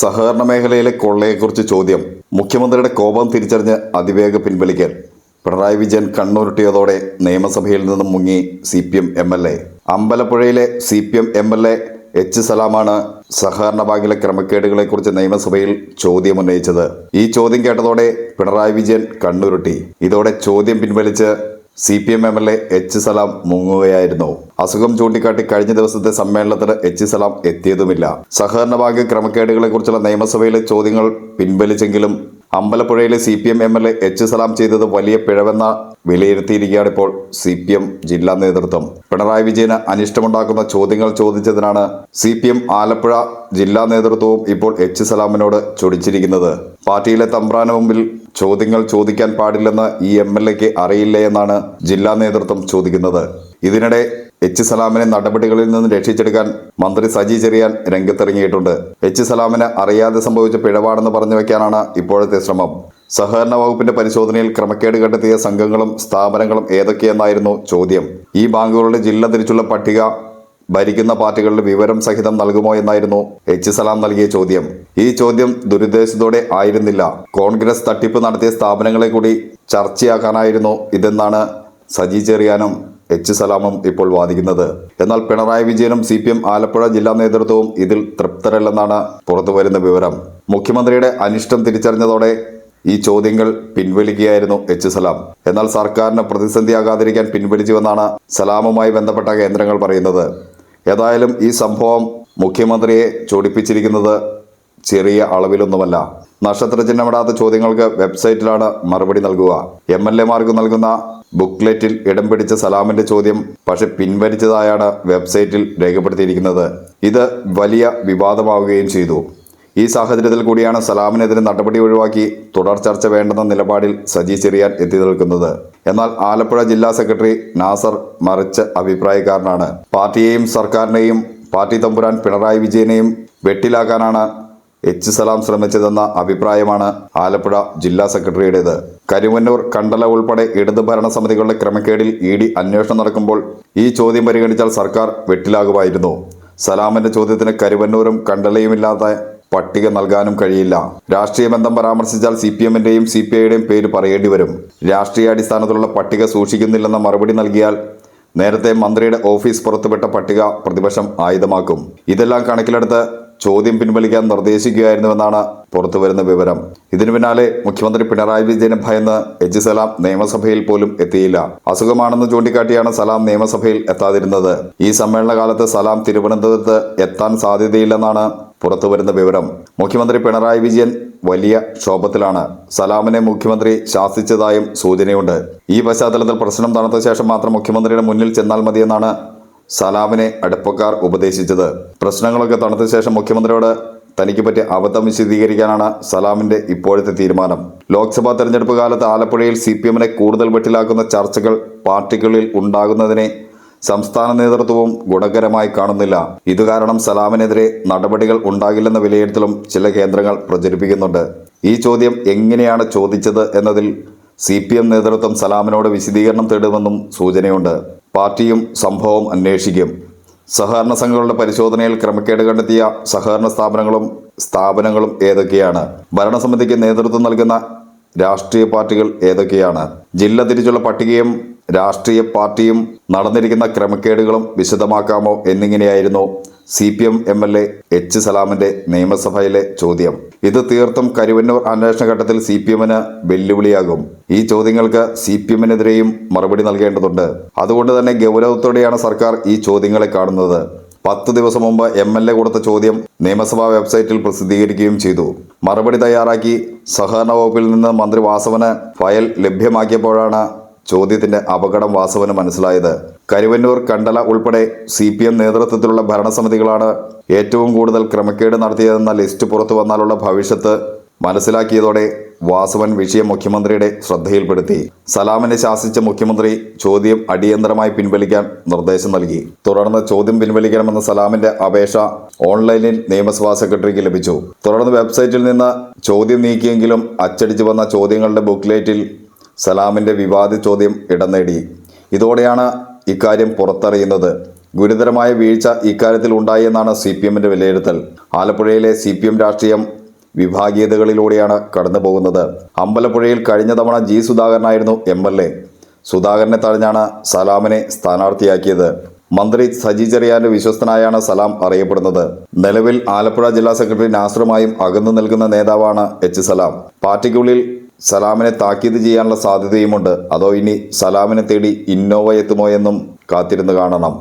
സഹകരണ മേഖലയിലെ കൊള്ളയെക്കുറിച്ച് ചോദ്യം. മുഖ്യമന്ത്രിയുടെ കോപം തിരിച്ചറിഞ്ഞ് അതിവേഗ പിൻവലിക്കൽ. പിണറായി വിജയൻ കണ്ണുരുട്ടിയതോടെ നിയമസഭയിൽ നിന്നും മുങ്ങി C P M M L A. അമ്പലപ്പുഴയിലെ C P M M L A H സലാമാണ് സഹകരണ ബാങ്കിലെ ക്രമക്കേടുകളെക്കുറിച്ച് നിയമസഭയിൽ ചോദ്യം ചോദ്യമുന്നയിച്ചത് ഈ ചോദ്യം കേട്ടതോടെ പിണറായി വിജയൻ കണ്ണുരുട്ടി. ഇതോടെ ചോദ്യം പിൻവലിച്ച് C P M M L A H Salam മുങ്ങുകയായിരുന്നു. അസുഖം ചൂണ്ടിക്കാട്ടി കഴിഞ്ഞ ദിവസത്തെ സമ്മേളനത്തിന് എച്ച് സലാം എത്തിയതുമില്ല. സഹകരണ ബാങ്ക് ക്രമക്കേടുകളെക്കുറിച്ചുള്ള നിയമസഭയിലെ ചോദ്യങ്ങൾ പിൻവലിച്ചെങ്കിലും അമ്പലപ്പുഴയിലെ C P M M L A H Salam ചെയ്തത് വലിയ പിഴവെന്ന വിലയിരുത്തിയിരിക്കുകയാണ് ഇപ്പോൾ സി പി എം ജില്ലാ നേതൃത്വം. പിണറായി വിജയന് അനിഷ്ടമുണ്ടാക്കുന്ന ചോദ്യങ്ങൾ ചോദിച്ചതിനാണ് സി പി എം ആലപ്പുഴ ജില്ലാ നേതൃത്വവും ഇപ്പോൾ എച്ച് സലാമിനോട് ചൊടിച്ചിരിക്കുന്നത്. പാർട്ടിയിലെ തമ്പ്രാന് മുമ്പിൽ ചോദ്യങ്ങൾ ചോദിക്കാൻ പാടില്ലെന്ന് ഈ എം എൽ എക്ക് അറിയില്ലേ എന്നാണ് ജില്ലാ നേതൃത്വം ചോദിക്കുന്നത്. ഇതിനിടെ എച്ച് സലാമിനെ നടപടികളിൽ നിന്ന് രക്ഷിച്ചെടുക്കാൻ മന്ത്രി സജി ചെറിയാൻ രംഗത്തിറങ്ങിയിട്ടുണ്ട്. എച്ച് സലാമിന് അറിയാതെ സംഭവിച്ച പിഴവാണെന്ന് പറഞ്ഞു വെക്കാനാണ് ഇപ്പോഴത്തെ ശ്രമം. സഹകരണ വകുപ്പിന്റെ പരിശോധനയിൽ ക്രമക്കേട് കണ്ടെത്തിയ സംഘങ്ങളും സ്ഥാപനങ്ങളും ഏതൊക്കെയെന്നായിരുന്നു ചോദ്യം. ഈ ബാങ്കുകളുടെ ജില്ല തിരിച്ചുള്ള പട്ടിക ഭരിക്കുന്ന പാർട്ടികളുടെ വിവരം സഹിതം നൽകുമോ എന്നായിരുന്നു എച്ച് സലാം നൽകിയ ചോദ്യം. ഈ ചോദ്യം ദുരുദ്ദേശത്തോടെ ആയിരുന്നില്ല. കോൺഗ്രസ് തട്ടിപ്പ് നടത്തിയ സ്ഥാപനങ്ങളെ കൂടി ചർച്ചയാക്കാനായിരുന്നു ഇതെന്നാണ് സജി ചെറിയാനും എച്ച് സലാമും ഇപ്പോൾ വാദിക്കുന്നത്. എന്നാൽ പിണറായി വിജയനും സി പി എം ആലപ്പുഴ ജില്ലാ നേതൃത്വവും ഇതിൽ തൃപ്തരല്ലെന്നാണ് പുറത്തുവരുന്ന വിവരം. മുഖ്യമന്ത്രിയുടെ അനിഷ്ടം തിരിച്ചറിഞ്ഞതോടെ ഈ ചോദ്യങ്ങൾ പിൻവലിക്കുകയായിരുന്നു എച്ച് സലാം. എന്നാൽ സർക്കാരിന് പ്രതിസന്ധിയാകാതിരിക്കാൻ പിൻവലിച്ചുവെന്നാണ് സലാമുമായി ബന്ധപ്പെട്ട കേന്ദ്രങ്ങൾ പറയുന്നത്. ഏതായാലും ഈ സംഭവം മുഖ്യമന്ത്രിയെ ചൊടിപ്പിച്ചിരിക്കുന്നത് ചെറിയ അളവിലൊന്നുമല്ല. നക്ഷത്ര ചിഹ്നമിടാത്ത ചോദ്യങ്ങൾക്ക് വെബ്സൈറ്റിലാണ് മറുപടി നൽകുക. എം എൽ എമാർക്ക് നൽകുന്ന ബുക്ക്ലെറ്റിൽ ഇടം പിടിച്ച സലാമിന്റെ ചോദ്യം പക്ഷെ പിൻവലിച്ചതായാണ് വെബ്സൈറ്റിൽ രേഖപ്പെടുത്തിയിരിക്കുന്നത്. ഇത് വലിയ വിവാദമാവുകയും ചെയ്തു. ഈ സാഹചര്യത്തിൽ കൂടിയാണ് സലാമിനെതിരെ നടപടി ഒഴിവാക്കി തുടർ ചർച്ച വേണ്ടെന്ന നിലപാടിൽ സജി ചെറിയാൻ എത്തി നിൽക്കുന്നത്. എന്നാൽ ആലപ്പുഴ ജില്ലാ സെക്രട്ടറി നാസർ മറിച്ച അഭിപ്രായക്കാരനാണ്. പാർട്ടിയെയും സർക്കാരിനെയും പാർട്ടി തമ്പുരാൻ പിണറായി വിജയനെയും വെട്ടിലാക്കാനാണ് എച്ച് സലാം ശ്രമിച്ചതെന്ന അഭിപ്രായമാണ് ആലപ്പുഴ ജില്ലാ സെക്രട്ടറിയുടേത്. കരുവന്നൂർ കണ്ടല ഉൾപ്പെടെ ഇടത് ഭരണസമിതികളുടെ ക്രമക്കേടിൽ ഇ ഡി അന്വേഷണം നടക്കുമ്പോൾ ഈ ചോദ്യം പരിഗണിച്ചാൽ സർക്കാർ വെട്ടിലാകുമായിരുന്നു. സലാമിന്റെ ചോദ്യത്തിന് കരുവന്നൂരും കണ്ടലയുമില്ലാത്ത പട്ടിക നൽകാനും കഴിയില്ല. രാഷ്ട്രീയ ബന്ധം പരാമർശിച്ചാൽ സി പി എമ്മിന്റെയും സി പി ഐയുടെയും പേര് പറയേണ്ടി വരും. രാഷ്ട്രീയാടിസ്ഥാനത്തിലുള്ള പട്ടിക സൂക്ഷിക്കുന്നില്ലെന്ന മറുപടി നൽകിയാൽ നേരത്തെ മന്ത്രിയുടെ ഓഫീസ് പുറത്തുവിട്ട പട്ടിക പ്രതിപക്ഷം ആയുധമാക്കും. ഇതെല്ലാം കണക്കിലെടുത്ത് ചോദ്യം പിൻവലിക്കാൻ നിർദ്ദേശിക്കുകയായിരുന്നുവെന്നാണ് പുറത്തുവരുന്ന വിവരം. ഇതിനു പിന്നാലെ മുഖ്യമന്ത്രി പിണറായി വിജയനെ ഭയന്ന് എച്ച് സലാം നിയമസഭയിൽ പോലും എത്തിയില്ല. അസുഖമാണെന്ന് ചൂണ്ടിക്കാട്ടിയാണ് സലാം നിയമസഭയിൽ എത്താതിരുന്നത്. ഈ സമ്മേളന കാലത്ത് സലാം തിരുവനന്തപുരത്ത് എത്താൻ സാധ്യതയില്ലെന്നാണ് പുറത്തുവരുന്ന വിവരം. മുഖ്യമന്ത്രി പിണറായി വിജയൻ വലിയ ക്ഷോഭത്തിലാണ്. സലാമിനെ മുഖ്യമന്ത്രി ശാസിച്ചതായും സൂചനയുണ്ട്. ഈ പശ്ചാത്തലത്തിൽ പ്രശ്നം തണുത്ത ശേഷം മാത്രം മുഖ്യമന്ത്രിയുടെ മുന്നിൽ ചെന്നാൽ മതിയെന്നാണ് സലാമിനെ അടുപ്പക്കാർ ഉപദേശിച്ചത്. പ്രശ്നങ്ങളൊക്കെ തണുത്ത ശേഷം മുഖ്യമന്ത്രിയോട് തനിക്ക് പറ്റിയ അബദ്ധം വിശദീകരിക്കാനാണ് സലാമിന്റെ ഇപ്പോഴത്തെ തീരുമാനം. ലോക്സഭാ തെരഞ്ഞെടുപ്പ് കാലത്ത് ആലപ്പുഴയിൽ സി പി എമ്മിനെ കൂടുതൽ വെട്ടിലാക്കുന്ന ചർച്ചകൾ പാർട്ടികളിൽ ഉണ്ടാകുന്നതിനെ സംസ്ഥാന നേതൃത്വവും ഗുണകരമായി കാണുന്നില്ല. ഇതുകാരണം സലാമിനെതിരെ നടപടികൾ ഉണ്ടാകില്ലെന്ന വിലയിരുത്തലും ചില കേന്ദ്രങ്ങൾ പ്രചരിപ്പിക്കുന്നുണ്ട്. ഈ ചോദ്യം എങ്ങനെയാണ് ചോദിച്ചത് എന്നതിൽ സി പി എം നേതൃത്വം സലാമിനോട് വിശദീകരണം തേടുമെന്നും സൂചനയുണ്ട്. പാർട്ടിയും സംഭവം അന്വേഷിക്കും. സഹകരണ സംഘങ്ങളുടെ പരിശോധനയിൽ ക്രമക്കേട് കണ്ടെത്തിയ സഹകരണ സ്ഥാപനങ്ങളും സ്ഥാപനങ്ങളും ഏതൊക്കെയാണ്? ഭരണസമിതിക്ക് നേതൃത്വം നൽകുന്ന രാഷ്ട്രീയ പാർട്ടികൾ ഏതൊക്കെയാണ്? ജില്ല തിരിച്ചുള്ള പട്ടികയും രാഷ്ട്രീയ പാർട്ടിയും നടന്നിരിക്കുന്ന ക്രമക്കേടുകളും വിശദമാക്കാമോ എന്നിങ്ങനെയായിരുന്നു C P M M L A H സലാമിന്റെ നിയമസഭയിലെ ചോദ്യം. ഇത് തീർത്തും കരുവന്നൂർ അന്വേഷണ ഘട്ടത്തിൽ സി പി എമ്മിന് വെല്ലുവിളിയാകും. ഈ ചോദ്യങ്ങൾക്ക് സി പി എമ്മിനെതിരെയും മറുപടി നൽകേണ്ടതുണ്ട്. അതുകൊണ്ട് തന്നെ ഗൗരവത്തോടെയാണ് സർക്കാർ ഈ ചോദ്യങ്ങളെ കാണുന്നത്. പത്ത് ദിവസം മുമ്പ് എം എൽ എ കൊടുത്ത ചോദ്യം നിയമസഭാ വെബ്സൈറ്റിൽ പ്രസിദ്ധീകരിക്കുകയും ചെയ്തു. മറുപടി തയ്യാറാക്കി സഹകരണ വകുപ്പിൽ നിന്ന് മന്ത്രി വാസവന് ഫയൽ ലഭ്യമാക്കിയപ്പോഴാണ് ചോദ്യത്തിന്റെ അപകടം വാസവന് മനസ്സിലായത്. കരുവന്നൂർ കണ്ടല ഉൾപ്പെടെ സി പി എം നേതൃത്വത്തിലുള്ള ഭരണസമിതികളാണ് ഏറ്റവും കൂടുതൽ ക്രമക്കേട് നടത്തിയതെന്ന ലിസ്റ്റ് പുറത്തു വന്നാലുള്ള ഭവിഷ്യത്ത് മനസ്സിലാക്കിയതോടെ വാസവൻ വിഷയം മുഖ്യമന്ത്രിയുടെ ശ്രദ്ധയിൽപ്പെടുത്തി. സലാമിനെ ശാസിച്ച മുഖ്യമന്ത്രി ചോദ്യം അടിയന്തരമായി പിൻവലിക്കാൻ നിർദ്ദേശം നൽകി. തുടർന്ന് ചോദ്യം പിൻവലിക്കണമെന്ന സലാമിന്റെ അപേക്ഷ ഓൺലൈനിൽ നിയമസഭാ സെക്രട്ടറിക്ക് ലഭിച്ചു. തുടർന്ന് വെബ്സൈറ്റിൽ നിന്ന് ചോദ്യം നീക്കിയെങ്കിലും അച്ചടിച്ചു വന്ന ചോദ്യങ്ങളുടെ ബുക്ക്ലേറ്റിൽ സലാമിന്റെ വിവാദ ചോദ്യം ഇടം നേടി ഇതോടെയാണ് ഇക്കാര്യം പുറത്തറിയുന്നത്. ഗുരുതരമായ വീഴ്ച ഇക്കാര്യത്തിൽ ഉണ്ടായെന്നാണ് സി പി എമ്മിന്റെ വിലയിരുത്തൽ. ആലപ്പുഴയിലെ സി പി എം രാഷ്ട്രീയം വിഭാഗീയതകളിലൂടെയാണ് കടന്നു പോകുന്നത് അമ്പലപ്പുഴയിൽ കഴിഞ്ഞ തവണ ജി സുധാകരനായിരുന്നു എം എൽ എ. സുധാകരനെ തഴഞ്ഞാണ് സലാമിനെ സ്ഥാനാർത്ഥിയാക്കിയത്. മന്ത്രി സജി ചെറിയാന്റെ വിശ്വസ്തനായാണ് സലാം അറിയപ്പെടുന്നത്. നിലവിൽ ആലപ്പുഴ ജില്ലാ സെക്രട്ടറി നാസറുമായും അകന്നു നിൽക്കുന്ന നേതാവാണ് എച്ച് സലാം. പാർട്ടിക്കുള്ളിൽ സലാമിനെ താക്കീത് ചെയ്യാനുള്ള സാധ്യതയുമുണ്ട്. അതോ ഇനി സലാമിനെ തേടി ഇന്നോവ എത്തുമോ എന്നും കാത്തിരുന്ന് കാണണം.